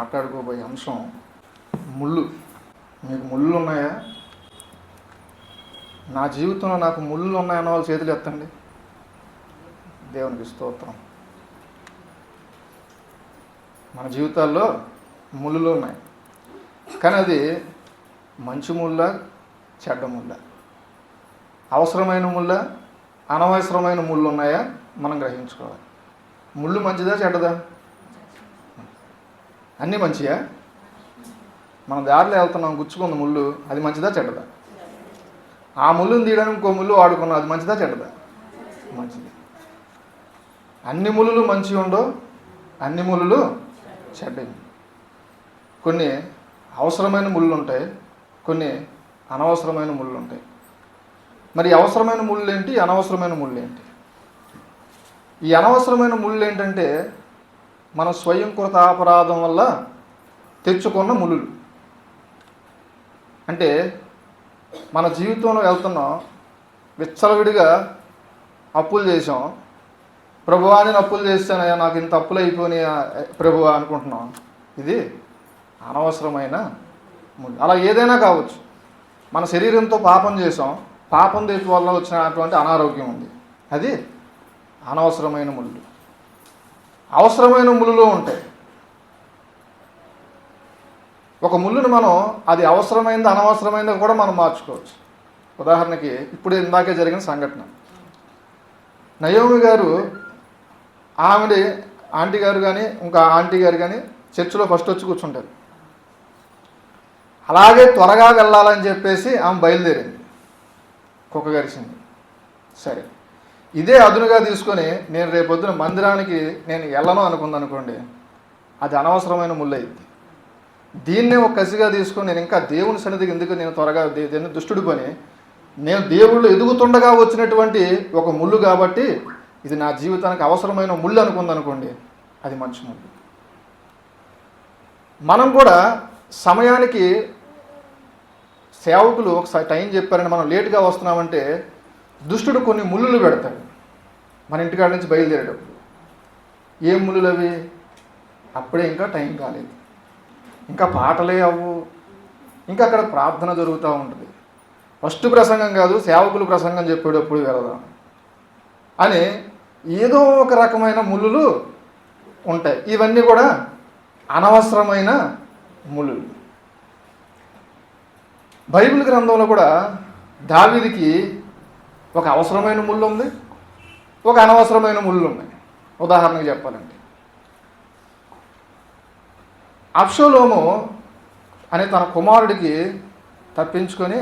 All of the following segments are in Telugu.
మాట్లాడుకోబోయే అంశం ముళ్ళు. మీకు ముళ్ళు ఉన్నాయా నా జీవితంలో నాకు ముళ్ళు ఉన్నాయన్న వాళ్ళు చేతులు ఎత్తండి. దేవునికి స్తోత్రం. మన జీవితాల్లో ముళ్ళు ఉన్నాయి. కానీ అది మంచి ముళ్ళ చెడ్డ ముళ్ళ? అవసరమైన ముళ్ళ అనవసరమైన ముళ్ళు ఉన్నాయా మనం గ్రహించుకోవాలి. ముళ్ళు మంచిదా చెడ్డదా? అన్నీ మంచియా? మన దారిలో వెళ్తున్నాం గుచ్చుకుంది ముళ్ళు అది మంచిదా చెడ్డదా? ఆ ముళ్ళుని తీయడానికి ఇంకో ముళ్ళు వాడుకున్నాం అది మంచిదా చెడ్డదా? మంచిది. అన్ని ముళ్ళు మంచి ఉండవు అన్ని ముళ్ళు చెడ్డవి కొన్ని అవసరమైన ముళ్ళు ఉంటాయి కొన్ని అనవసరమైన ముళ్ళు ఉంటాయి. మరి అవసరమైన ముళ్ళు ఏంటి అనవసరమైన ముళ్ళు ఏంటి? ఈ అనవసరమైన ముళ్ళు ఏంటంటే మన స్వయం కృత అపరాధం వల్ల తెచ్చుకున్న ములులు. అంటే మన జీవితంలో వెళ్తున్నాం విచ్చలవిడిగా అప్పులు చేసాం ప్రభువా నేను అప్పులు చేస్తానయ్యా నాకు ఇంత అప్పులు అయిపోయినాయి ప్రభువా అనుకుంటున్నాం. ఇది అనవసరమైన ముళ్ళు అలా ఏదైనా కావచ్చు. మన శరీరంతో పాపం చేసాం పాపం దేశ వల్ల వచ్చినటువంటి అనారోగ్యం ఉంది. అది అనవసరమైన ముళ్ళు. అవసరమైన ముళ్ళులో ఉంటాయి. ఒక ముళ్ళును మనం అది అవసరమైంది అనవసరమైంది కూడా మనం మార్చుకోవచ్చు. ఉదాహరణకి ఇప్పుడు ఇందాకే జరిగిన సంఘటన. నయోమి గారు ఆవిడ ఆంటీ గారు కానీ ఇంకా ఆంటీ గారు కానీ చర్చిలో ఫస్ట్ వచ్చి కూర్చుంటారు. అలాగే త్వరగా వెళ్ళాలని చెప్పేసి ఆమె బయలుదేరింది. కుక్క గరిచింది. సరే. ఇదే అదునుగా తీసుకొని నేను రేపొద్దున మందిరానికి నేను వెళ్ళను అనుకుందనుకోండి అది అనవసరమైన ముళ్ళయింది దీన్నే ఒక కసిగా తీసుకొని నేను ఇంకా దేవుని సన్నిధికి ఎందుకు నేను త్వరగా దేని దుష్టుడు పని నేను దేవుళ్ళు ఎదుగుతుండగా వచ్చినటువంటి ఒక ముళ్ళు కాబట్టి ఇది నా జీవితానికి అవసరమైన ముళ్ళు అనుకుంది అనుకోండి అది మంచి ముళ్ళు. మనం కూడా సమయానికి సేవకులు ఒకసారి టైం చెప్పారని మనం లేటుగా వస్తున్నామంటే దుష్టుడు కొన్ని ముళ్ళులు పెడతాడు. మన ఇంటికాడ నుంచి బయలుదేరేటప్పుడు ఏం ముళ్ళులు అవి? అప్పుడే ఇంకా టైం కాలేదు. ఇంకా పాటలే అవ్వు. ఇంకా అక్కడ ప్రార్థన జరుగుతూ ఉంటుంది. ఫస్ట్ ప్రసంగం కాదు సేవకులు ప్రసంగం చెప్పేటప్పుడు వెళదాం అని ఏదో ఒక రకమైన ముళ్ళులు ఉంటాయి. ఇవన్నీ కూడా అనవసరమైన ముళ్ళులు. బైబిల్ గ్రంథంలో కూడా దావిదికి ఒక అవసరమైన ముళ్ళు ఉంది ఒక అనవసరమైన ముళ్ళు ఉన్నాయి ఉదాహరణకు చెప్పాలంటే. అప్షోలోము అనే తన కుమారుడికి తప్పించుకొని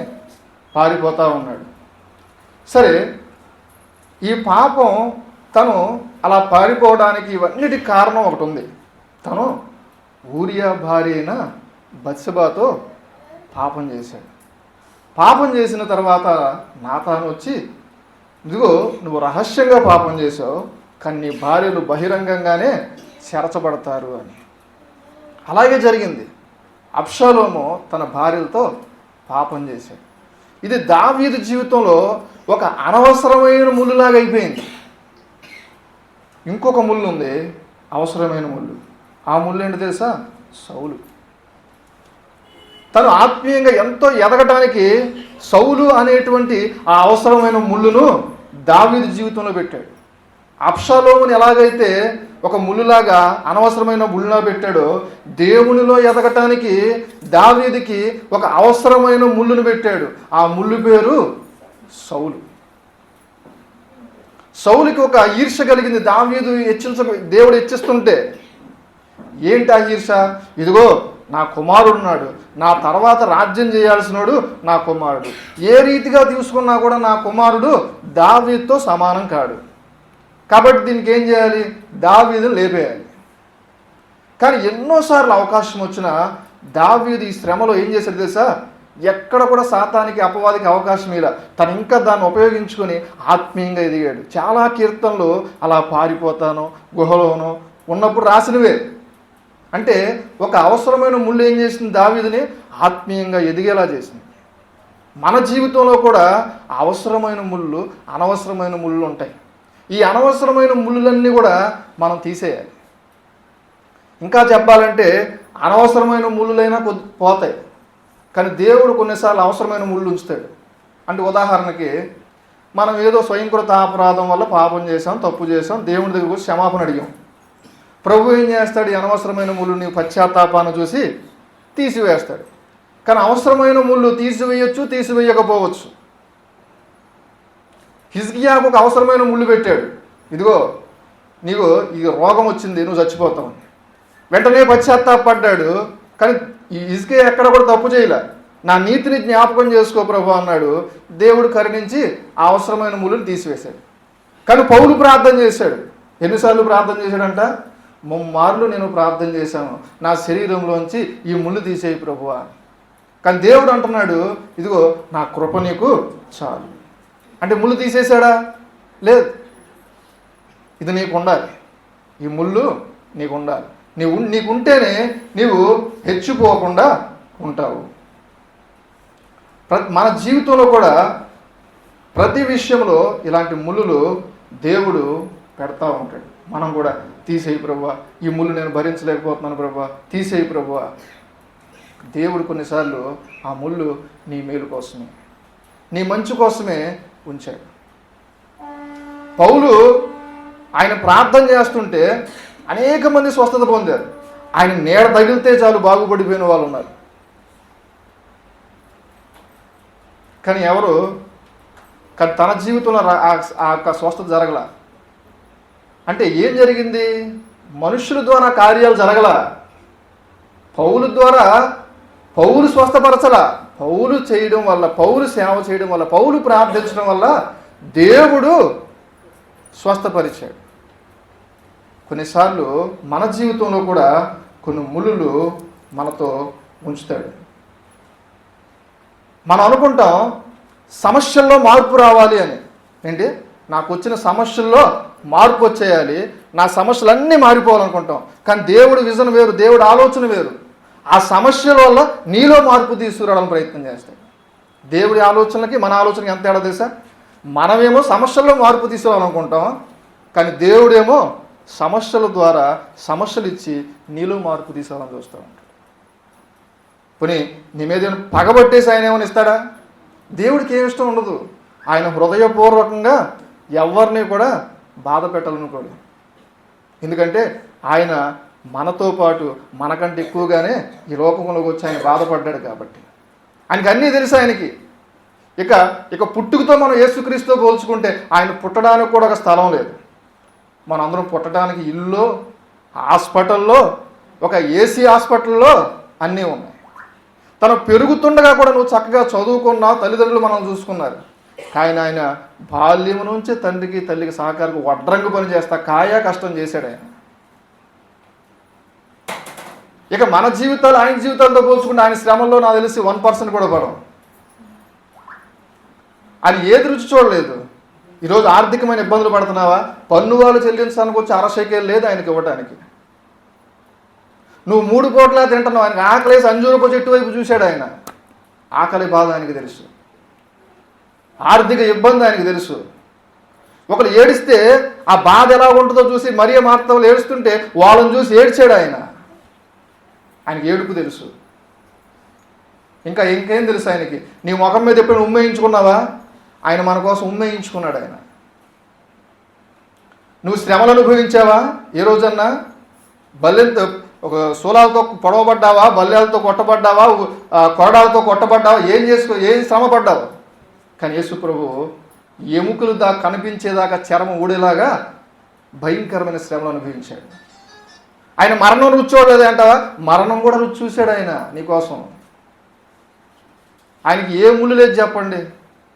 పారిపోతూ ఉన్నాడు. సరే ఈ పాపం తను అలా పారిపోవడానికి ఇవన్నిటికి కారణం ఒకటి ఉంది తను ఊరియా భార్య అయిన బత్సబాతో పాపం చేశాడు. పాపం చేసిన తర్వాత నాతాను వచ్చి ఇదిగో నువ్వు రహస్యంగా పాపం చేసావు కానీ నీ భార్యలు బహిరంగంగానే చెరచబడతారు అని. అలాగే జరిగింది. అప్షాలోము తన భార్యలతో పాపం చేశాడు. ఇది దావీదు జీవితంలో ఒక అనవసరమైన ముళ్ళులాగా అయిపోయింది. ఇంకొక ముళ్ళు ఉంది అవసరమైన ముళ్ళు. ఆ ముళ్ళు ఏంటి తెలుసా? సౌలు. తను ఆత్మీయంగా ఎంతో ఎదగటానికి సౌలు అనేటువంటి ఆ అవసరమైన ముళ్ళును దావీదు జీవితంలో పెట్టాడు. అప్షలోముని ఎలాగైతే ఒక ముళ్ళులాగా అనవసరమైన ముళ్ళులా పెట్టాడో దేవునిలో ఎదగటానికి దావీదికి ఒక అవసరమైన ముళ్ళును పెట్టాడు. ఆ ముళ్ళు పేరు సౌలు. సౌలుకి ఒక ఈర్ష కలిగింది. దావీదు హెచ్చించ దేవుడు హెచ్చిస్తుంటే ఏంటి ఆ ఈర్ష? ఇదిగో నా కుమారుడున్నాడు. నా తర్వాత రాజ్యం చేయాల్సినోడు నా కుమారుడు. ఏ రీతిగా తీసుకున్నా కూడా నా కుమారుడు దావీతో సమానం కాడు. కాబట్టి దీనికి ఏం చేయాలి? దావీదును లేపేయాలి. కానీ ఎన్నోసార్లు అవకాశం వచ్చినా దావీదు ఈ శ్రమలో ఏం చేశాడు తెలుసా? ఎక్కడ కూడా సాతానికి అపవాదికి అవకాశం ఇలా తను ఇంకా దాన్ని ఉపయోగించుకొని ఆత్మీయంగా ఎదిగాడు. చాలా కీర్తనలు అలా పారిపోతాను గుహలోను ఉన్నప్పుడు రాసినవే. అంటే ఒక అవసరమైన ముళ్ళు ఏం చేసింది దావీదిని? ఆత్మీయంగా ఎదిగేలా చేసింది. మన జీవితంలో కూడా అవసరమైన ముళ్ళు అనవసరమైన ముళ్ళు ఉంటాయి. ఈ అనవసరమైన ముళ్ళులన్నీ కూడా మనం తీసేయాలి. ఇంకా చెప్పాలంటే అనవసరమైన ముళ్ళులైనా కొద్ది పోతాయి. కానీ దేవుడు కొన్నిసార్లు అవసరమైన ముళ్ళు ఉంచుతాడు. అంటే ఉదాహరణకి మనం ఏదో స్వయంకృత అపరాధం వల్ల పాపం చేసాం తప్పు చేసాం దేవుడి దగ్గర క్షమాపణ అడిగాం. ప్రభు ఏం చేస్తాడు? ఈ అనవసరమైన ముళ్ళు నీ పశ్చాత్తాపాన్ని చూసి తీసివేస్తాడు. కానీ అవసరమైన ముళ్ళు తీసివేయచ్చు తీసివేయకపోవచ్చు. హిజ్కియాకు ఒక అవసరమైన ముళ్ళు పెట్టాడు. ఇదిగో నీకు ఈ రోగం వచ్చింది నువ్వు చచ్చిపోతావు. వెంటనే పశ్చాత్తాపడ్డాడు. కానీ ఈ ఇసుక ఎక్కడ కూడా తప్పు చేయలే. నా నీతిని జ్ఞాపకం చేసుకో ప్రభు అన్నాడు. దేవుడు కరుణించి ఆ అవసరమైన ముళ్ళుని తీసివేశాడు. కానీ పౌలు ప్రార్థన చేశాడు. ఎన్నిసార్లు ప్రార్థన చేశాడంట? ముమ్మార్లు నేను ప్రార్థన చేశాను. నా శరీరంలోంచి ఈ ముళ్ళు తీసేయి ప్రభువా. కానీ దేవుడు అంటున్నాడు ఇదిగో నా కృప నీకు చాలు. అంటే ముళ్ళు తీసేశాడా? లేదు. ఇది నీకు ఉండాలి ఈ ముళ్ళు నీకు ఉండాలి నీవు నీకుంటేనే నీవు హెచ్చిపోకుండా ఉంటావు. మన జీవితంలో కూడా ప్రతి విషయంలో ఇలాంటి ముళ్ళు దేవుడు పెడతా ఉంటాడు. మనం కూడా తీసేయి ప్రభా. ఈ ముళ్ళు నేను భరించలేకపోతున్నాను ప్రభా. తీసేయి ప్రభా. దేవుడు కొన్నిసార్లు ఆ ముళ్ళు నీ మేలు కోసమే నీ మంచు కోసమే ఉంచాడు. పౌలు ఆయన ప్రార్థన చేస్తుంటే అనేక మంది స్వస్థత పొందారు. ఆయన నీడ తగిలితే చాలు బాగుపడిపోయిన వాళ్ళు ఉన్నారు. కానీ ఎవరు? కానీ తన జీవితంలో ఆ- ఆ యొక్క స్వస్థత జరగల. అంటే ఏం జరిగింది? మనుషుల ద్వారా కార్యాలు జరగల. పౌలు ద్వారా పౌలు స్వస్థపరచల. పౌలు చేయడం వల్ల పౌలు సేవ చేయడం వల్ల పౌలు ప్రార్థించడం వల్ల దేవుడు స్వస్థపరిచాడు. కొన్నిసార్లు మన జీవితంలో కూడా కొన్ని ములులు మనతో ఉంచుతాడు. మనం అనుకుంటాం సమస్యల్లో మార్పు రావాలి అని. ఏంటి? నాకు వచ్చిన సమస్యల్లో మార్పు వచ్చేయాలి. నా సమస్యలన్నీ మారిపోవాలనుకుంటాం. కానీ దేవుడి విజన్ వేరు దేవుడు ఆలోచన వేరు. ఆ సమస్యల వల్ల నీలో మార్పు తీసుకురావడానికి ప్రయత్నం చేస్తాయి దేవుడి ఆలోచనలకి మన ఆలోచనకి ఎంత తేడా తెలుసా? మనమేమో సమస్యల్లో మార్పు తీసుకురావాలనుకుంటాం. కానీ దేవుడేమో సమస్యల ద్వారా సమస్యలు ఇచ్చి నీలో మార్పు తీసుకోవాలని చూస్తూ ఉంటాడు పోనీ నీ మీద పగబట్టేసి ఆయన ఏమైనా ఇస్తాడా? దేవుడికి ఏమి ఇష్టం ఉండదు. ఆయన హృదయపూర్వకంగా ఎవరిని కూడా బాధ పెట్టాలనుకోడు. ఎందుకంటే ఆయన మనతో పాటు మనకంటే ఎక్కువగానే ఈ లోకంలోకి వచ్చి ఆయన బాధపడ్డాడు కాబట్టి. ఆయనకి అన్నీ తెలుసు ఆయనకి. ఇక ఇక పుట్టుకతో మనం యేసుక్రీస్తుతో పోల్చుకుంటే ఆయన పుట్టడానికి కూడా ఒక స్థలం లేదు. మనం అందరం పుట్టడానికి ఇల్లు హాస్పిటల్లో ఒక ఏసీ హాస్పిటల్లో అన్నీ ఉన్నాయి. తను పెరుగుతుండగా కూడా నువ్వు చక్కగా చదువుకున్నావు తల్లిదండ్రులు మనం చూసుకున్నారు. కానీ ఆయన బాల్యం నుంచి తండ్రికి తల్లికి సహకారికి వడ్రంగు పని చేస్తా కాయా కష్టం చేశాడు. ఆయన ఇక మన జీవితాలు ఆయన జీవితాలతో పోల్చుకుంటే ఆయన శ్రమంలో నాకు తెలిసి వన్ పర్సెంట్ కూడా పడం అది ఏది రుచి చూడలేదు. ఈరోజు ఆర్థికమైన ఇబ్బందులు పడుతున్నావా? పన్ను వాళ్ళు చెల్లించడానికి వచ్చి అరశేకేలు లేదు ఆయనకి ఇవ్వడానికి నువ్వు మూడు పూట్లా తింటున్నావు ఆయనకి ఆకలేసి అంజూరపు చెట్టు వైపు చూశాడు ఆయన. ఆకలి బాధ ఆయనకి తెలుసు. ఆర్థిక ఇబ్బంది ఆయనకి తెలుసు. ఒకరు ఏడిస్తే ఆ బాధ ఎలా ఉంటుందో చూసి మరియ మార్తలు ఏడుస్తుంటే వాళ్ళని చూసి ఏడ్చాడు ఆయన. ఆయనకి ఏడుపు తెలుసు. ఇంకా ఇంకేం తెలుసు ఆయనకి? నీ ముఖం మీద ఎప్పుడైనా ఉమ్మేయించుకున్నావా? ఆయన మన కోసం ఉమ్మేయించుకున్నాడు ఆయన. నువ్వు శ్రమలు అనుభవించావా? ఏ రోజన్నా? బల్లెంతో ఒక శూలాలతో పొడవబడ్డావా? బల్లెలతో కొట్టబడ్డావా? కొరడాలతో కొట్టబడ్డావా? ఏం చేసుకో ఏం శ్రమ పడ్డావు కానీ యేసుప్రభు ఎముకలు దా కనిపించేదాకా చర్మం ఊడేలాగా భయంకరమైన శ్రమలు అనుభవించాడు. ఆయన మరణం రుచి చూడలేదు అంటావా? మరణం కూడా రుచి చూశాడు ఆయన నీకోసం ఆయనకి ఏ ముళ్ళు లేదు చెప్పండి.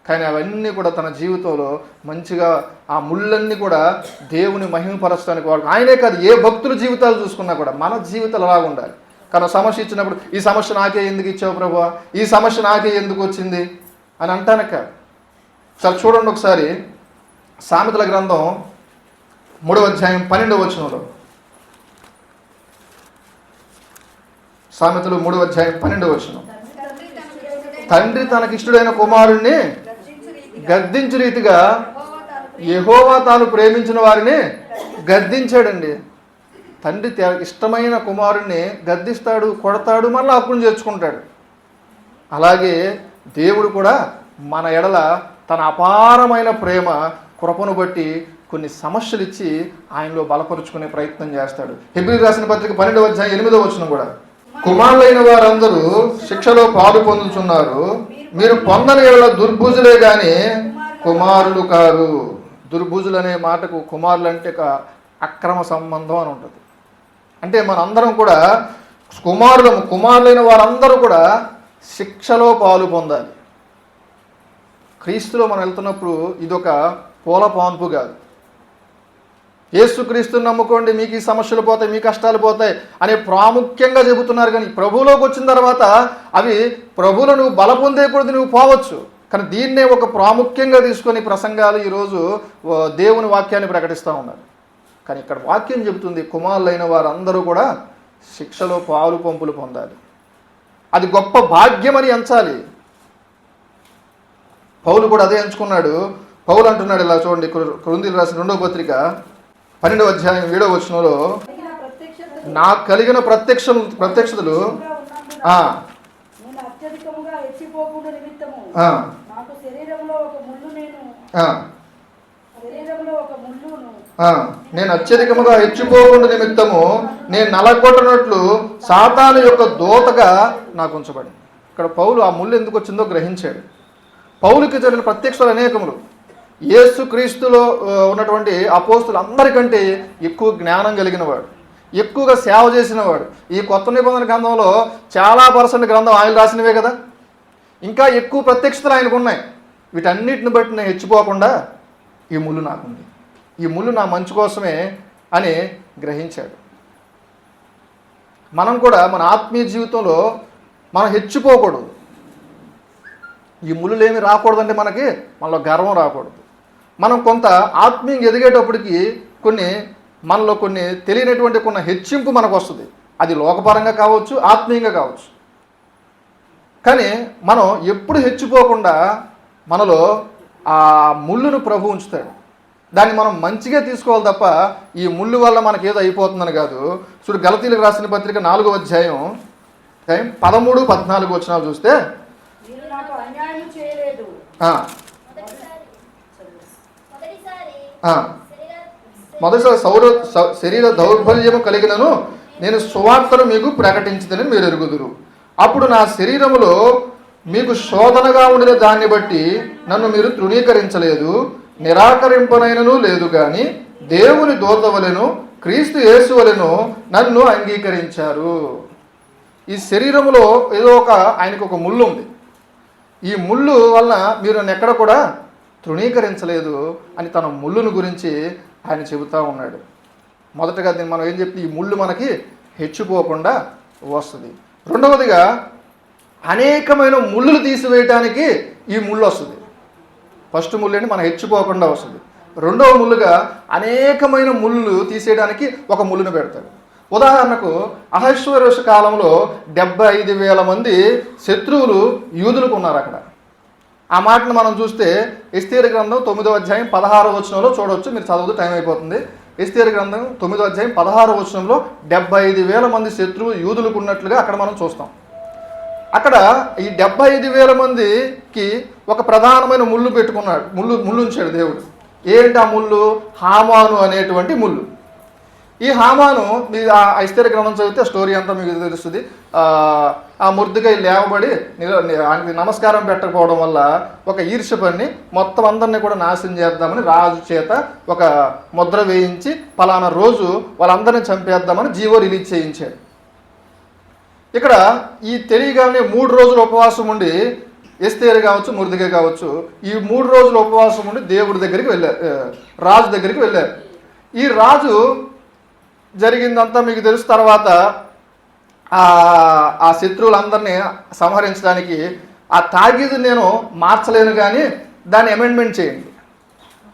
కానీ అవన్నీ కూడా తన జీవితంలో మంచిగా ఆ ముళ్ళన్నీ కూడా దేవుని మహిమపరచడానికి వాడు ఆయనే కాదు ఏ భక్తుల జీవితాలు చూసుకున్నా కూడా మన జీవితాలు అలా ఉండాలి. కానీ సమస్య ఇచ్చినప్పుడు ఈ సమస్య నాకే ఎందుకు ఇచ్చావు ప్రభు? ఈ సమస్య నాకే ఎందుకు వచ్చింది? అని అంటాను సరే చూడండి ఒకసారి సామెతల గ్రంథం మూడవ అధ్యాయం పన్నెండవ వచనంలో. సామెతలు మూడవ అధ్యాయం పన్నెండవ వచనం. తండ్రి తనకిష్టుడైన కుమారుణ్ణి గద్దించు రీతిగా యహోవా తాను ప్రేమించిన వారిని గద్దించాడండి. తండ్రి ఇష్టమైన కుమారుణ్ణి గద్దిస్తాడు కొడతాడు మళ్ళీ అప్పును చేర్చుకుంటాడు. అలాగే దేవుడు కూడా మన ఎడల తన అపారమైన ప్రేమ కృపను బట్టి కొన్ని సమస్యలు ఇచ్చి ఆయనలో బలపరుచుకునే ప్రయత్నం చేస్తాడు. హెబ్రి రాసిన పత్రిక పన్నెండవ అధ్యాయం ఎనిమిదో వచ్చిన కూడా. కుమారులైన వారందరూ శిక్షలో పాలు పొందుతున్నారు మీరు పొందని ఎడల దుర్భుజులే గాని కుమారులు కాదు దుర్భుజులు అనే మాటకు కుమారులు అంటే ఒక అక్రమ సంబంధం అని ఉంటుంది. అంటే మనందరం కూడా కుమారులము కుమారులైన వారందరూ కూడా శిక్షలో పాలు పొందాలి. క్రీస్తులో మనం వెళ్తున్నప్పుడు ఇదొక పూల పాన్పు కాదు. ఏసుక్రీస్తుని నమ్ముకోండి మీకు ఈ సమస్యలు పోతాయి మీ కష్టాలు పోతాయి అనే ప్రాముఖ్యంగా చెబుతున్నారు కానీ ప్రభువులోకి వచ్చిన తర్వాత అవి ప్రభువులో నువ్వు బల పొందే నువ్వు పోవచ్చు. కానీ దీన్నే ఒక ప్రాముఖ్యంగా తీసుకొని ప్రసంగాలు ఈరోజు దేవుని వాక్యాన్ని ప్రకటిస్తూ ఉన్నారు. కానీ ఇక్కడ వాక్యం చెబుతుంది కుమారులైన వారందరూ కూడా శిక్షలో పాలు పంపులు పొందాలి. అది గొప్ప భాగ్యమని ఎంచాలి. పౌలు కూడా అదే ఎంచుకున్నాడు. పౌలు అంటున్నాడు ఇలా చూడండి కృందిలు రాసిన రెండవ పత్రిక పన్నెండవ అధ్యాయం ఏడవ వచనంలో నాకు కలిగిన ప్రత్యక్ష ప్రత్యక్షతలు శరీరంలో ఒక ముళ్ళును నేను అత్యధికముగా హెచ్చిపోకుండా నిమిత్తము నేను నలగొట్టనట్లు సాతాను యొక్క దోతగా నాకు ఉంచబడింది. ఇక్కడ పౌలు ఆ ముళ్ళు ఎందుకు వచ్చిందో గ్రహించాడు. పౌలుకి జరిగిన ప్రత్యక్షలు అనేకములు. యేసు క్రీస్తులో ఆ, ఉన్నటువంటి అపోస్తులు అందరికంటే ఎక్కువ జ్ఞానం కలిగిన వాడు ఎక్కువగా సేవ చేసినవాడు. ఈ కొత్త నిబంధన గ్రంథంలో చాలా పర్సెంట్ గ్రంథం ఆయన రాసినవే కదా. ఇంకా ఎక్కువ ప్రత్యక్షతలు ఆయనకు ఉన్నాయి. వీటన్నిటిని బట్టి నేను హెచ్చిపోకుండా ఈ ముళ్ళు నాకుంది. ఈ ముళ్ళు నా మంచు కోసమే అని గ్రహించాడు. మనం కూడా మన ఆత్మీయ జీవితంలో మనం హెచ్చిపోకూడదు. ఈ ముళ్ళులేమి రాకూడదంటే మనకి మనలో గర్వం రాకూడదు. మనం కొంత ఆత్మీయంగా ఎదిగేటప్పటికి కొన్ని మనలో కొన్ని తెలియనటువంటి కొన్ని హెచ్చింపు మనకు వస్తుంది. అది లోకపరంగా కావచ్చు ఆత్మీయంగా కావచ్చు. కానీ మనం ఎప్పుడు హెచ్చిపోకుండా మనలో ఆ ముళ్ళును ప్రభు ఉంచుతాడు. దాన్ని మనం మంచిగా తీసుకోవాలి తప్ప ఈ ముళ్ళు వల్ల మనకి ఏదో అయిపోతుందని కాదు. చూడు గలతీలకు రాసిన పత్రిక నాలుగో అధ్యాయం ఓకే? పదమూడు పద్నాలుగు వచనాలు చూస్తే మొదటిసారి సౌర శరీర దౌర్బల్యము కలిగినను నేను సువార్తను మీకు ప్రకటించదని మీరు ఎరుగుదురు. అప్పుడు నా శరీరములో మీకు శోధనగా ఉండిన దాన్ని బట్టి నన్ను మీరు తృణీకరించలేదు. నిరాకరింపనైనను లేదు కానీ దేవుని దోతవలెను క్రీస్తు యేసువలెను నన్ను అంగీకరించారు. ఈ శరీరంలో ఏదో ఒక ఆయనకు ఒక ముళ్ళు ఉంది. ఈ ముళ్ళు వలన మీరు నన్ను ఎక్కడ కూడా తృణీకరించలేదు అని తన ముళ్ళును గురించి ఆయన చెబుతూ ఉన్నాడు. మొదటగా దీన్ని మనం ఏం చెప్తే ఈ ముళ్ళు మనకి హెచ్చిపోకుండా వస్తుంది. రెండవదిగా అనేకమైన ముళ్ళులు తీసివేయటానికి ఈ ముళ్ళు వస్తుంది. ఫస్ట్ ముళ్ళని మనం హెచ్చిపోకుండా వస్తుంది. రెండవ ముళ్ళుగా అనేకమైన ముళ్ళు తీసేయడానికి ఒక ముళ్ళును పెడతాడు. ఉదాహరణకు అహశ్వరుష కాలంలో డెబ్బై ఐదు వేల మంది శత్రువులు యూదులకు ఉన్నారు అక్కడ. ఆ మాటను మనం చూస్తే ఎస్తేరు గ్రంథం తొమ్మిదో అధ్యాయం పదహారో వచనంలో చూడవచ్చు మీరు చదువుతూ టైం అయిపోతుంది. ఎస్తేరు గ్రంథం తొమ్మిదో అధ్యాయం పదహారో వచనంలో డెబ్బై ఐదు వేల మంది శత్రువులు యూదులకు ఉన్నట్లుగా అక్కడ మనం చూస్తాం. అక్కడ ఈ డెబ్బై ఐదు వేల మందికి ఒక ప్రధానమైన ముళ్ళు పెట్టుకున్నాడు. ముళ్ళు ముళ్ళు ఉంచాడు దేవుడు. ఏంటి ఆ ముళ్ళు? హామాను అనేటువంటి ముళ్ళు. ఈ హామాను మీ ఆ ఐశ్వర్య గ్రంథం చదివితే స్టోరీ అంతా మీకు తెలుస్తుంది. ఆ, ముద్దుగా లేవబడి ఆయనకి నమస్కారం పెట్టకపోవడం వల్ల ఒక ఈర్ష్య పని మొత్తం అందరినీ కూడా నాశనం చేద్దామని రాజు చేత ఒక ముద్ర వేయించి పలానా రోజు వాళ్ళందరినీ చంపేద్దామని జీవో రిలీజ్ చేయించాడు. ఇక్కడ ఈ తెలియగానే మూడు రోజులు ఉపవాసం ఉండి ఎస్తేరు కావచ్చు మురుదిగా కావచ్చు ఈ మూడు రోజులు ఉపవాసం ఉండి దేవుడి దగ్గరికి వెళ్ళారు రాజు దగ్గరికి వెళ్ళారు. ఈ రాజు జరిగిందంతా మీకు తెలుసు తర్వాత ఆ శత్రువులందరినీ సంహరించడానికి ఆ తాగీదు నేను మార్చలేను కానీ దాన్ని అమెండ్మెంట్ చేయండి.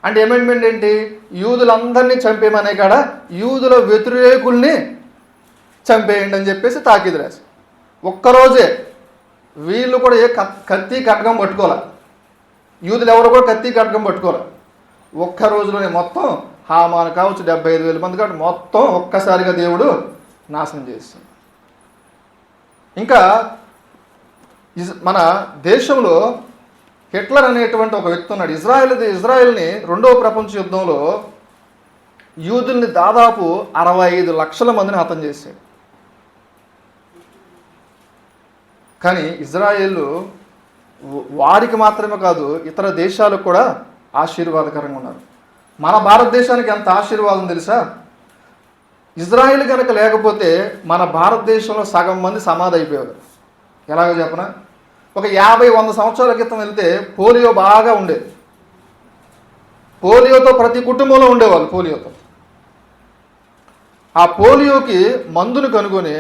అంటే అమెండ్మెంట్ ఏంటి? యూదులందరినీ చంపేయమనే కాడ యూదుల వ్యతిరేకుల్ని చంపేయండి అని చెప్పేసి తాకీదు రాశారు. ఒక్కరోజే వీళ్ళు కూడా ఏ కత్తి కటకం పట్టుకోలే యూదులు ఎవరు కూడా కత్తి కటకం పట్టుకోలే ఒక్క రోజులోనే మొత్తం హామాను కావచ్చు డెబ్బై ఐదు వేల మంది కాబట్టి మొత్తం ఒక్కసారిగా దేవుడు నాశనం చేస్తుంది ఇంకా మన దేశంలో హిట్లర్ అనేటువంటి ఒక వ్యక్తి ఉన్నాడు. ఇజ్రాయెల్ ఇజ్రాయెల్ని రెండవ ప్రపంచ యుద్ధంలో యూదుల్ని దాదాపు అరవై ఐదు లక్షల మందిని హతం చేశాడు. కానీ ఇజ్రాయేల్ వారికి మాత్రమే కాదు ఇతర దేశాలకు కూడా ఆశీర్వాదకరంగా ఉన్నారు. మన భారతదేశానికి ఎంత ఆశీర్వాదం తెలుసా? ఇజ్రాయిల్ కనుక లేకపోతే మన భారతదేశంలో సగం మంది సమాధి అయిపోయారు ఎలాగో చెప్పనా? ఒక యాభై వంద సంవత్సరాల క్రితం వెళ్తే పోలియో బాగా ఉండేది. పోలియోతో ప్రతి కుటుంబంలో ఉండేవాళ్ళు పోలియోతో. ఆ పోలియోకి మందును కనుగొని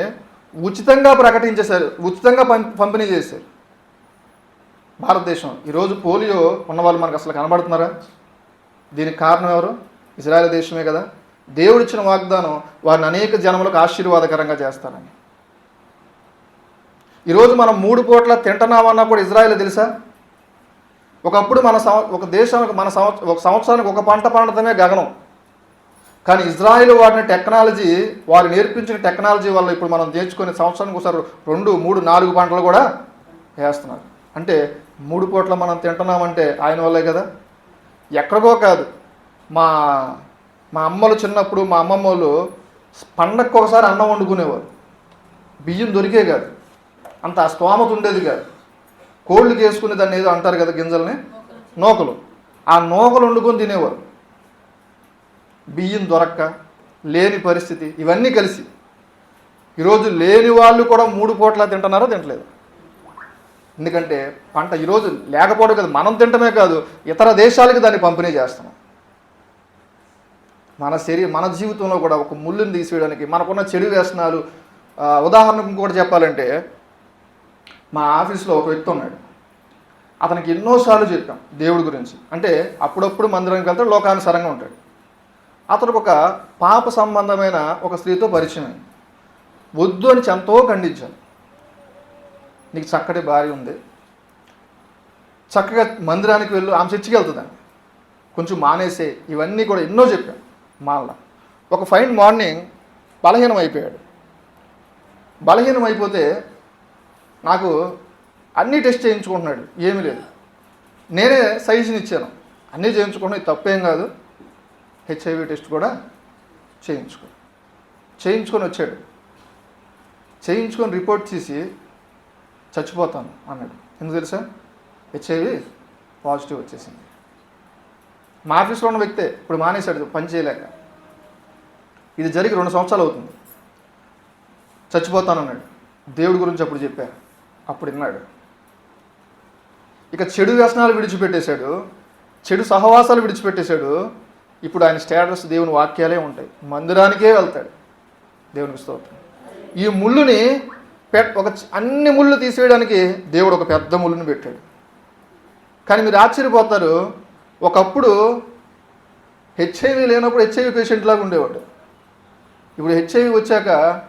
ఉచితంగా ప్రకటించేశారు ఉచితంగా పంపి పంపిణీ చేశారు. భారతదేశం. ఈరోజు పోలియో ఉన్న వాళ్ళు మనకు అసలు కనబడుతున్నారా? దీనికి కారణం ఎవరు? ఇజ్రాయెల్ దేశమే కదా. దేవుడిచ్చిన వాగ్దానం వారిని అనేక జనములకు ఆశీర్వాదకరంగా చేస్తారని. ఈరోజు మనం మూడు పూట్ల తింటున్నామన్నా కూడా ఇజ్రాయెల్ తెలుసా? ఒకప్పుడు మన సంవ ఒక దేశానికి మన సంవత్సరం ఒక సంవత్సరానికి ఒక పంట పండటమే గగనం. కానీ ఇజ్రాయిల్ వాడిన టెక్నాలజీ వారు నేర్పించిన టెక్నాలజీ వల్ల ఇప్పుడు మనం నేర్చుకునే సంవత్సరానికి ఒకసారి రెండు మూడు నాలుగు పంటలు కూడా వేస్తున్నారు. అంటే మూడు పూట్ల మనం తింటున్నామంటే ఆయన వల్లే కదా? ఎక్కడికో కాదు. మా మా అమ్మలు చిన్నప్పుడు మా అమ్మమ్మ వాళ్ళు పండగకు ఒకసారి అన్నం వండుకునేవారు. బియ్యం దొరికే కాదు. అంత స్తోమత ఉండేది కాదు. కోళ్ళకి వేసుకునే దాన్ని ఏదో అంటారు కదా గింజల్ని? నూకలు. ఆ నూకలు వండుకొని తినేవారు. బియ్యం దొరక్క లేని పరిస్థితి ఇవన్నీ కలిసి. ఈరోజు లేని వాళ్ళు కూడా మూడు పూట్ల తింటున్నారో? తింటలేదు ఎందుకంటే పంట ఈరోజు లేకపోవడం కదా మనం తింటమే కాదు ఇతర దేశాలకు దాన్ని పంపిణీ చేస్తున్నాం. మన శరీరం మన జీవితంలో కూడా ఒక ముళ్ళుని తీసేయడానికి మనకున్న చెడు వ్యసనాలు ఉదాహరణకు ఇంకోటి చెప్పాలంటే మా ఆఫీస్లో ఒక వ్యక్తి ఉన్నాడు. అతనికి ఎన్నోసార్లు చెప్పాం దేవుడి గురించి. అంటే అప్పుడప్పుడు మందిరానికి వెళ్తే లోకానుసారంగా ఉంటాడు. అతనికి ఒక పాప సంబంధమైన ఒక స్త్రీతో పరిచయం అయింది. వద్దు అని ఎంతో ఖండించాను. నీకు చక్కటి భార్య ఉంది. చక్కగా మందిరానికి వెళ్ళు ఆమె చర్చికి వెళ్తుందని కొంచెం మానేసే ఇవన్నీ కూడా ఎన్నో చెప్పాను మాల ఒక ఫైన్ మార్నింగ్ బలహీనం అయిపోయాడు బలహీనం అయిపోతే నాకు అన్నీ టెస్ట్ చేయించుకుంటున్నాడు. ఏమీ లేదు. నేనే సైజుని ఇచ్చాను. అన్నీ చేయించుకుంటున్నాయి ఇది తప్పేం కాదు. హెచ్ఐవి టెస్ట్ కూడా చేయించుకో. చేయించుకొని వచ్చాడు. చేయించుకొని రిపోర్ట్ చేసి చచ్చిపోతాను అన్నాడు. ఎందుకు తెలుసా? హెచ్ఐవి పాజిటివ్ వచ్చేసింది. మా ఆఫీస్లో ఉన్న వ్యక్తే ఇప్పుడు మానేశాడు పని చేయలేక. ఇది జరిగి రెండు సంవత్సరాలు అవుతుంది. చచ్చిపోతానన్నాడు దేవుడి గురించి అప్పుడు చెప్పా. అప్పుడు విన్నాడు. ఇక చెడు వ్యసనాలు విడిచిపెట్టేశాడు. చెడు సహవాసాలు విడిచిపెట్టేశాడు. ఇప్పుడు ఆయన స్టేటస్ దేవుని వాక్యాలే ఉంటాయి. మందిరానికే వెళ్తాడు దేవునికి స్తోత్రం. ఈ ముళ్ళుని పెట్ ఒక అన్ని ముళ్ళు తీసేయడానికి దేవుడు ఒక పెద్ద ముళ్ళుని పెట్టాడు. కానీ మీరు ఆశ్చర్యపోతారు ఒకప్పుడు హెచ్ఐవి లేనప్పుడు హెచ్ఐవి పేషెంట్ లాగా ఉండేవాడు. ఇప్పుడు హెచ్ఐవి వచ్చాక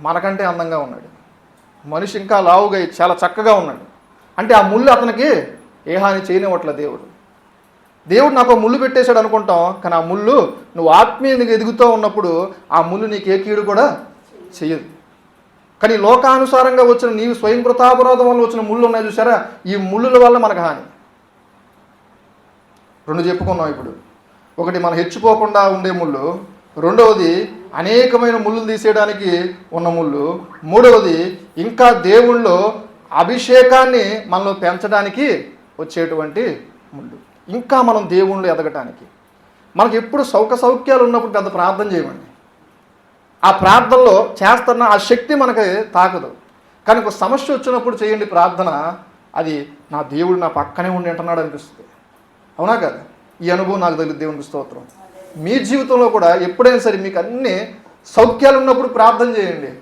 మనకంటే అందంగా ఉన్నాడు. మనిషి ఇంకా లావుగా చాలా చక్కగా ఉన్నాడు. అంటే ఆ ముళ్ళు అతనికి ఏ హాని చేయనివ్వట్లే దేవుడు. దేవుడు నాకు ముళ్ళు పెట్టేశాడు అనుకుంటాం కానీ ఆ ముళ్ళు నువ్వు ఆత్మీయంగా ఎదుగుతూ ఉన్నప్పుడు ఆ ముళ్ళు నీకు ఏ కీడు కూడా చేయదు కానీ లోకానుసారంగా వచ్చిన నీవు స్వయం కృతాపరాధం వల్ల వచ్చిన ముళ్ళు ఉన్నాయి చూసారా ఈ ముళ్ళుల వల్ల మనకు హాని. రెండు చెప్పుకున్నాం ఇప్పుడు. ఒకటి మనం హెచ్చిపోకుండా ఉండే ముళ్ళు రెండవది అనేకమైన ముళ్ళు తీసేయడానికి ఉన్న ముళ్ళు మూడవది ఇంకా దేవుళ్ళో అభిషేకాన్ని మనలో పెంచడానికి వచ్చేటువంటి ముళ్ళు. ఇంకా మనం దేవుళ్ళు ఎదగటానికి. మనకి ఎప్పుడు సౌక సౌఖ్యాలు ఉన్నప్పుడు పెద్ద ప్రార్థన చేయమండి. ఆ ప్రార్థనలో చేస్తున్న ఆ శక్తి మనకి తాకదు. కానీ ఒక సమస్య వచ్చినప్పుడు చేయండి ప్రార్థన అది నా దేవుడు నా పక్కనే ఉండి అంటున్నాడు అనిపిస్తుంది. అవునా కదా? ఈ అనుభవం నాకు తగిలి దేవునికి స్తోత్రం. మీ జీవితంలో కూడా ఎప్పుడైనా సరే మీకు అన్ని సౌఖ్యాలు ఉన్నప్పుడు ప్రార్థన చేయండి.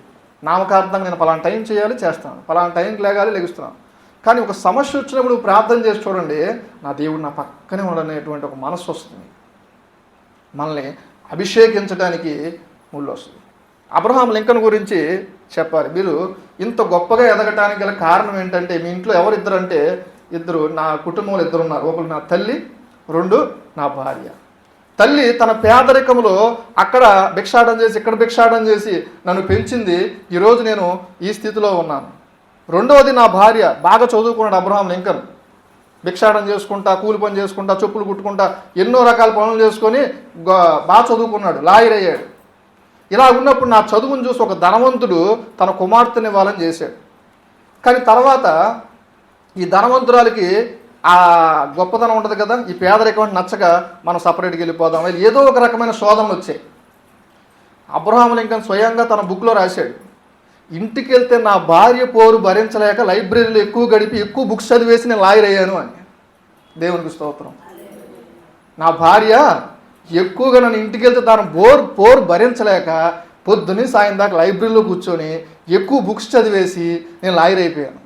నామకార్థంగా నేను పలానా టైం చేయాలి చేస్తాను. పలానా టైంకి లేగాలి లెగుస్తున్నాను. కానీ ఒక సమస్య వచ్చినప్పుడు ప్రార్థన చేసి చూడండి నా దేవుడు నా పక్కనే ఉండనేటువంటి ఒక మనస్సు వస్తుంది. మనల్ని అభిషేకించడానికి ముళ్ళు వస్తుంది. అబ్రహాం లింకన్ గురించి చెప్పాలి. మీరు ఇంత గొప్పగా ఎదగటానికి గల కారణం ఏంటంటే మీ ఇంట్లో ఎవరు ఇద్దరు అంటే ఇద్దరు నా కుటుంబంలో ఇద్దరు ఉన్నారు. ఒకరు నా తల్లి రెండు నా భార్య. తల్లి తన పేదరికంలో అక్కడ భిక్షాటం చేసి ఇక్కడ భిక్షాటం చేసి నన్ను పెంచింది ఈరోజు నేను ఈ స్థితిలో ఉన్నాను. రెండవది నా భార్య బాగా చదువుకున్నాడు అబ్రహాం లింకన్. భిక్షాటం చేసుకుంటా కూలి పని చేసుకుంటా చెప్పులు కుట్టుకుంటా ఎన్నో రకాల పనులు చేసుకొని బాగా చదువుకున్నాడు లాయర్ అయ్యాడు. ఇలా ఉన్నప్పుడు నా చదువును చూసి ఒక ధనవంతుడు తన కుమార్తెని ఇవ్వాలని చేశాడు. కానీ తర్వాత ఈ ధనవంతురాలకి ఆ గొప్పతనం ఉంటుంది కదా ఈ పేదరికం నచ్చక మనం సపరేట్కి వెళ్ళిపోదాం ఏదో ఒక రకమైన శోధనలు వచ్చాయి. అబ్రహాం లింకన్ స్వయంగా తన బుక్లో రాశాడు. ఇంటికి వెళ్తే నా భార్య పోరు భరించలేక లైబ్రరీలో ఎక్కువ గడిపి ఎక్కువ బుక్స్ చదివేసి నేను లాయర్ అయ్యాను అని. దేవునికి స్తోత్రం. నా భార్య ఎక్కువగా నన్ను ఇంటికి వెళ్తే తాను బోర్ పోరు భరించలేక పొద్దున్నే సాయం దాకా లైబ్రరీలో కూర్చొని ఎక్కువ బుక్స్ చదివేసి నేను లాయర్ అయిపోయాను.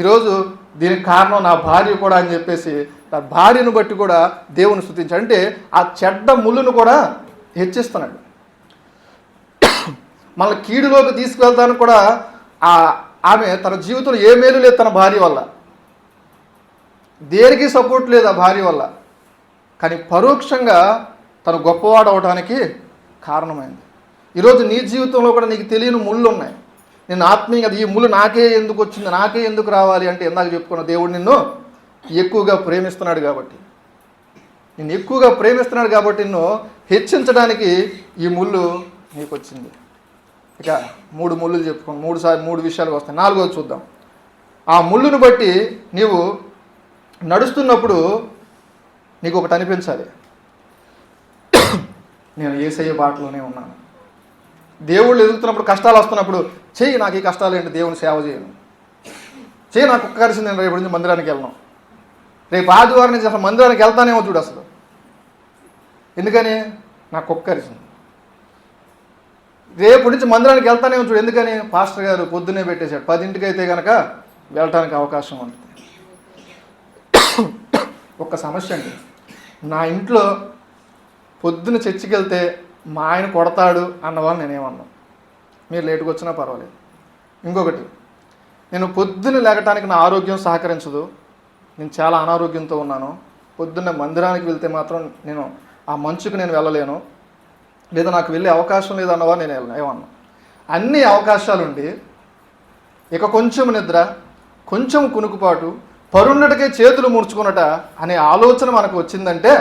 ఈరోజు దీనికి కారణం నా భార్య కూడా అని చెప్పేసి నా భార్యను బట్టి కూడా దేవుని స్థుతించాడు. అంటే ఆ చెడ్డ ముళ్ళును కూడా హెచ్చిస్తున్నాడు. మళ్ళీ కీడులోకి తీసుకువెళ్తానికి కూడా ఆ ఆమె తన జీవితంలో ఏ మేలు లేదు తన భార్య వల్ల. దేనికి సపోర్ట్ లేదు ఆ భార్య వల్ల. కానీ పరోక్షంగా తను గొప్పవాడు అవడానికి కారణమైంది. ఈరోజు నీ జీవితంలో కూడా నీకు తెలియని ముళ్ళు ఉన్నాయి. నేను ఆత్మీయంగా ఈ ముళ్ళు నాకే ఎందుకు వచ్చింది నాకే ఎందుకు రావాలి అంటే ఇందాక చెప్పుకున్న దేవుడు నిన్ను ఎక్కువగా ప్రేమిస్తున్నాడు కాబట్టి. నిన్ను ఎక్కువగా ప్రేమిస్తున్నాడు కాబట్టి నిన్ను హెచ్చించడానికి ఈ ముళ్ళు నీకు వచ్చింది ఇక మూడు ముళ్ళు చెప్పుకోండి మూడు సార్లు మూడు విషయాలు వస్తాయి. నాలుగోది చూద్దాం. ఆ ముళ్ళును బట్టి నీవు నడుస్తున్నప్పుడు నీకు ఒకటి అనిపించాలి. నేను ఏసయ్య బాటలోనే ఉన్నాను. దేవుళ్ళు ఎదుగుతున్నప్పుడు కష్టాలు వస్తున్నప్పుడు చెయ్యి నాకు ఈ కష్టాలు ఏంటి? దేవుని సేవ చేయను. చెయ్యి నాకు కుక్క కలిసి నేను రేపు నుంచి మందిరానికి వెళ్ళను. రేపు ఆదివారం నుంచి అసలు మందిరానికి వెళ్తానేమో చూడు అసలు. ఎందుకని? నాకు కుక్క కరిసింది. రేపు నుంచి మందిరానికి వెళ్తానే చూడు. ఎందుకని? పాస్టర్ గారు పొద్దున్నే పెట్టేశాడు. పదింటికి అయితే కనుక వెళ్ళటానికి అవకాశం ఉంటుంది ఒక సమస్య అండి. నా ఇంట్లో పొద్దున చర్చికి వెళ్తే మా ఆయన కొడతాడు అన్నవాళ్ళు నేనేమన్నా. మీరు లేటుగా వచ్చినా పర్వాలేదు. ఇంకొకటి నేను పొద్దున లేకటానికి నా ఆరోగ్యం సహకరించదు. నేను చాలా అనారోగ్యంతో ఉన్నాను. పొద్దున్న మందిరానికి వెళ్తే మాత్రం నేను ఆ మంచుకు నేను వెళ్ళలేను. లేదా నాకు వెళ్ళే అవకాశం లేదన్నవా నేను ఏమన్నా అన్ని అవకాశాలుండి ఇక కొంచెం నిద్ర కొంచెం కునుకుపాటు పరుండటకే చేతులు ముడుచుకున్నట అనే ఆలోచన మనకు వచ్చిందంటే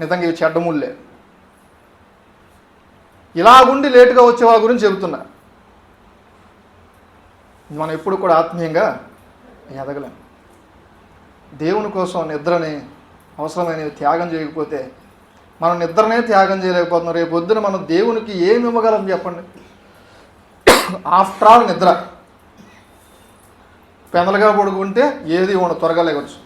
నిజంగా ఇవి చెడ్డముళ్ళే ఇలాగుండి లేటుగా వచ్చే వాళ్ళ గురించి చెబుతున్నా. మనం ఎప్పుడు కూడా ఆత్మీయంగా ఎదగలేం. దేవుని కోసం నిద్రని అవసరమైనవి త్యాగం చేయకపోతే మనం నిద్రనే త్యాగం చేయలేకపోతున్నాం. రేపు పొద్దున మనం దేవునికి ఏమి ఇవ్వగలం చెప్పండి? ఆఫ్టర్ ఆల్ నిద్ర. పెందలుగా పడుకుంటే ఏది ఉండదు త్వరగా లేవచ్చు.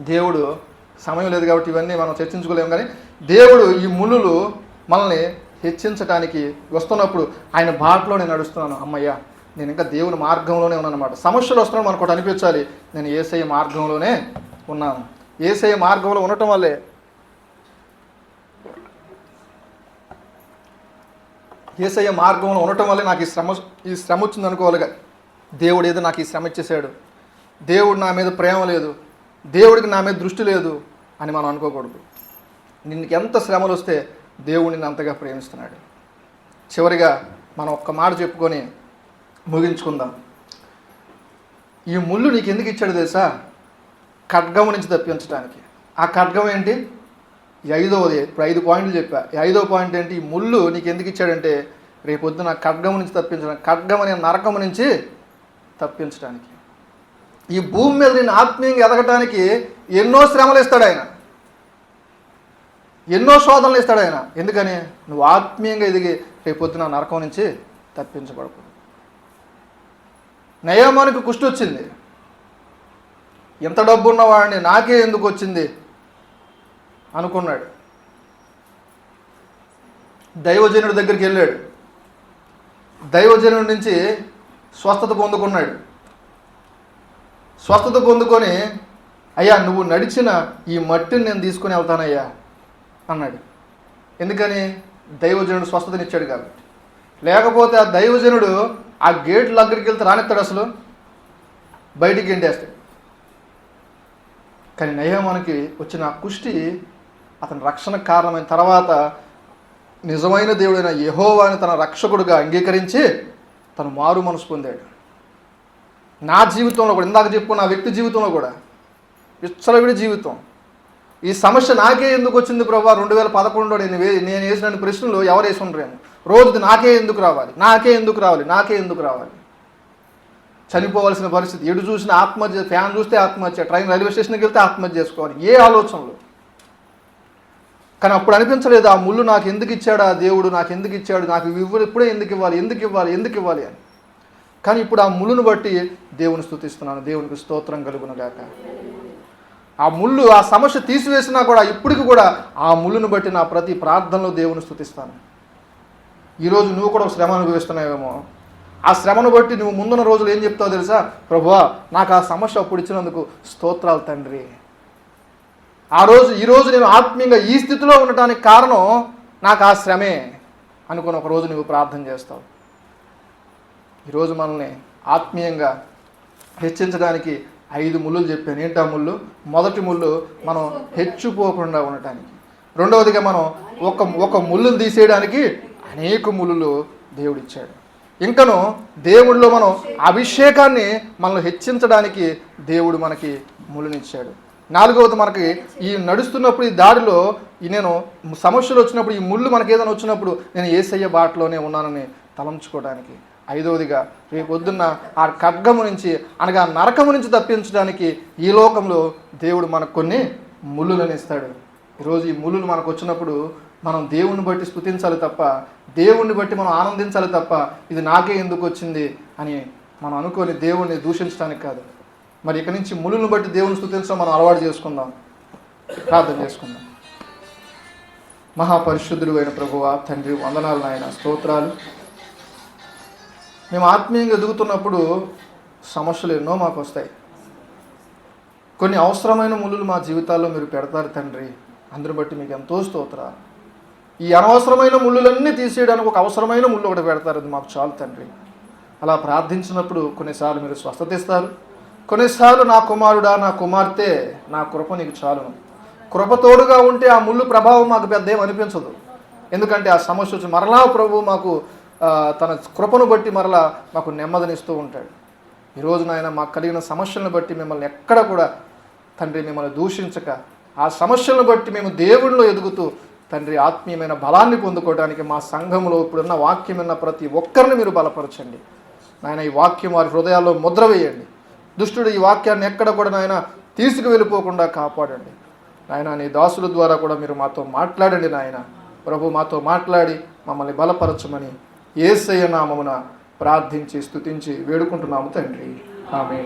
దేవుడు సమయం లేదు కాబట్టి ఇవన్నీ మనం చర్చించుకోలేము కానీ దేవుడు ఈ ముళ్ళులు మనల్ని హెచ్చించడానికి వస్తున్నప్పుడు ఆయన బాటలో నేను నడుస్తున్నాను. అమ్మయ్య నేను ఇంకా దేవుని మార్గంలోనే ఉన్నాను అనమాట సమస్యలు వస్తున్నాను మనకు ఒకటి అనిపించాలి. నేను ఏసఐ మార్గంలోనే ఉన్నాను. ఏసఐ మార్గంలో ఉండటం వల్లే ఏసయ్య మార్గంలో ఉండటం వల్లే నాకు ఈ శ్రమ ఈ శ్రమ వచ్చింది అనుకోవాలిగా. దేవుడు ఏదో నాకు ఈ శ్రమ ఇచ్చేసాడు దేవుడు నా మీద ప్రేమ లేదు. దేవుడికి నా మీద దృష్టి లేదు అని మనం అనుకోకూడదు. నిన్ను ఎంత శ్రమలు వస్తే దేవుడు నిన్ను అంతగా ప్రేమిస్తున్నాడు. చివరిగా మనం ఒక్క మాట చెప్పుకొని ముగించుకుందాం. ఈ ముళ్ళు నీకు ఎందుకు ఇచ్చాడు తెలుసా? ఖడ్గము నుంచి తప్పించడానికి ఆ ఖడ్గం ఏంటి? ఐదవది ఇప్పుడు ఐదు పాయింట్లు చెప్పా. ఈ ఐదో పాయింట్ ఏంటి? ఈ ముళ్ళు నీకు ఎందుకు ఇచ్చాడంటే రేపొద్దున ఖడ్గం నుంచి తప్పించడం ఖడ్గం అనే నరకం నుంచి తప్పించడానికి. ఈ భూమి మీద నేను ఆత్మీయంగా ఎదగటానికి ఎన్నో శ్రమలు ఇస్తాడు ఆయన. ఎన్నో శోధనలు ఇస్తాడు ఆయన. ఎందుకని? నువ్వు ఆత్మీయంగా ఎదిగి రేపొద్దున నరకం నుంచి తప్పించబడకు. నయమానికి కుష్టి వచ్చింది ఎంత డబ్బు ఉన్నవాడిని నాకే ఎందుకు వచ్చింది? అనుకున్నాడు. దైవజనుడి దగ్గరికి వెళ్ళాడు. దైవజనుడి నుంచి స్వస్థత పొందుకున్నాడు. స్వస్థత పొందుకొని అయ్యా నువ్వు నడిచిన ఈ మట్టిని నేను తీసుకుని వెళ్తానయ్యా అన్నాడు. ఎందుకని? దైవజనుడు స్వస్థతనిచ్చాడు కాబట్టి. లేకపోతే ఆ దైవజనుడు ఆ గేట్ దగ్గరికి వెళ్తే రానిస్తాడు అసలు? బయటికి ఎండేస్తాడు. కానీ నయమానికి వచ్చిన కుష్టి అతని రక్షణ కారణమైన తర్వాత నిజమైన దేవుడైన యహోవాని తన రక్షకుడుగా అంగీకరించి తను మారు మనసు పొందాడు. నా జీవితంలో కూడా ఇందాక చెప్పుకున్న నా వ్యక్తి జీవితంలో కూడా విచ్చలవిడి జీవితం. ఈ సమస్య నాకే ఎందుకు వచ్చింది ప్రభా? రెండు వేల పదకొండులో నేను వే- నేను వేసిన ప్రశ్నలు ఎవరు వేసి ఉండరేమో. రోజుది నాకే ఎందుకు రావాలి? నాకే ఎందుకు రావాలి? నాకే ఎందుకు రావాలి? చనిపోవలసిన పరిస్థితి. ఎటు చూసిన ఆత్మహత్య ఫ్యాన్ చూస్తే ఆత్మహత్య ట్రైన్ రైల్వే స్టేషన్కి వెళ్తే ఆత్మహత్య చేసుకోవాలి. ఏ ఆలోచనలు? కానీ అప్పుడు అనిపించలేదు ఆ ముళ్ళు నాకు ఎందుకు ఇచ్చాడు ఆ దేవుడు నాకు ఎందుకు ఇచ్చాడు నాకు ఇవ్వరు ఇప్పుడే ఎందుకు ఇవ్వాలి ఎందుకు ఇవ్వాలి ఎందుకు ఇవ్వాలి అని. కానీ ఇప్పుడు ఆ ముళ్ళును బట్టి దేవుని స్థుతిస్తున్నాను దేవునికి స్తోత్రం కలుగునగాక ఆ ముళ్ళు ఆ సమస్య తీసివేసినా కూడా ఇప్పటికి కూడా ఆ ముళ్ళును బట్టి నా ప్రతి ప్రార్థనలో దేవుని స్థుతిస్తాను. ఈరోజు నువ్వు కూడా శ్రమ అనుభవిస్తున్నావేమో. ఆ శ్రమను బట్టి నువ్వు ముందున్న రోజులు ఏం చెప్తావు తెలుసా? ప్రభువా నాకు ఆ సమస్య అప్పుడు ఇచ్చినందుకు స్తోత్రాలు తండ్రి. ఆ రోజు ఈరోజు నేను ఆత్మీయంగా ఈ స్థితిలో ఉండటానికి కారణం నాకు ఆ శ్రమే అనుకుని ఒక రోజు నువ్వు ప్రార్థన చేస్తావు. ఈరోజు మనల్ని ఆత్మీయంగా హెచ్చించడానికి ఐదు ముళ్ళు చెప్పాను. ఏంటా ముళ్ళు? మొదటి ముళ్ళు మనం హెచ్చుపోకుండా ఉండటానికి. రెండవదిగా మనం ఒక ఒక ముళ్ళును తీసేయడానికి అనేక ముళ్ళు దేవుడిచ్చాడు. ఇంకను దేవుడిలో మనం అభిషేకాన్ని మనల్ని హెచ్చించడానికి దేవుడు మనకి ముళ్ళునిచ్చాడు. నాలుగవది మనకి ఈ నడుస్తున్నప్పుడు ఈ దారిలో ఈ నేను సమస్యలు వచ్చినప్పుడు ఈ ముళ్ళు మనకి ఏదైనా వచ్చినప్పుడు నేను ఏసయ్య బాటలోనే ఉన్నానని తలంచుకోవడానికి. ఐదవదిగా రేపు పొద్దున్న ఆ ఖడ్గము నుంచి అనగా నరకము నుంచి తప్పించడానికి ఈ లోకంలో దేవుడు మనకు కొన్ని ముళ్ళులను ఇస్తాడు. ఈరోజు ఈ ముళ్ళులు మనకు వచ్చినప్పుడు మనం దేవుణ్ణి బట్టి స్థుతించాలి తప్ప దేవుణ్ణి బట్టి మనం ఆనందించాలి తప్ప ఇది నాకే ఎందుకు వచ్చింది అని మనం అనుకొని దేవుణ్ణి దూషించడానికి కాదు. మరి ఇక నుంచి ములులను బట్టి దేవుని స్థుతించడం మనం అలవాటు చేసుకుందాం. ప్రార్థన చేసుకుందాం. మహాపరిశుద్ధుడు అయిన ప్రభువ తండ్రి వందనాలు నాయన స్తోత్రాలు. మేము ఆత్మీయంగా ఎదుగుతున్నప్పుడు సమస్యలు ఎన్నో మాకు వస్తాయి. కొన్ని అవసరమైన ముళ్ళు మా జీవితాల్లో మీరు పెడతారు తండ్రి. అందరి బట్టి మీకు ఎంతో స్తోత్రాలు. ఈ అనవసరమైన ముళ్ళులన్నీ తీసేయడానికి ఒక అవసరమైన ముళ్ళు ఒకటి పెడతారు. అది మాకు చాలు తండ్రి. అలా ప్రార్థించినప్పుడు కొన్నిసార్లు మీరు స్వస్థత ఇస్తారు. కొన్నిసార్లు నా కుమారుడా నా కుమార్తె నా కృప నీకు చాలును. కృప తోడుగా ఉంటే ఆ ముళ్ళు ప్రభావం మాకు పెద్ద ఏం అనిపించదు. ఎందుకంటే ఆ సమస్య వచ్చి మరలా ప్రభు మాకు తన కృపను బట్టి మరలా మాకు నెమ్మదినిస్తూ ఉంటాడు. ఈరోజు నాయన మాకు కలిగిన సమస్యలను బట్టి మిమ్మల్ని ఎక్కడ కూడా తండ్రి మిమ్మల్ని దూషించక ఆ సమస్యలను బట్టి మేము దేవుడిలో ఎదుగుతూ తండ్రి ఆత్మీయమైన బలాన్ని పొందుకోవడానికి మా సంఘంలో ఇప్పుడున్న వాక్యం విన్న ప్రతి ఒక్కరిని మీరు బలపరచండి. నాయన ఈ వాక్యం వారి హృదయాల్లో ముద్ర వేయండి. దుష్టుడు ఈ వాక్యాన్ని ఎక్కడ కూడా నాయన తీసుకు వెళ్ళిపోకుండా కాపాడండి. నాయన నీ దాసుల ద్వారా కూడా మీరు మాతో మాట్లాడండి నాయన. ప్రభు మాతో మాట్లాడి మమ్మల్ని బలపరచమని ఏసయ్య నామమున ప్రార్థించి స్తుతించి వేడుకుంటున్నాము తండ్రి. ఆమె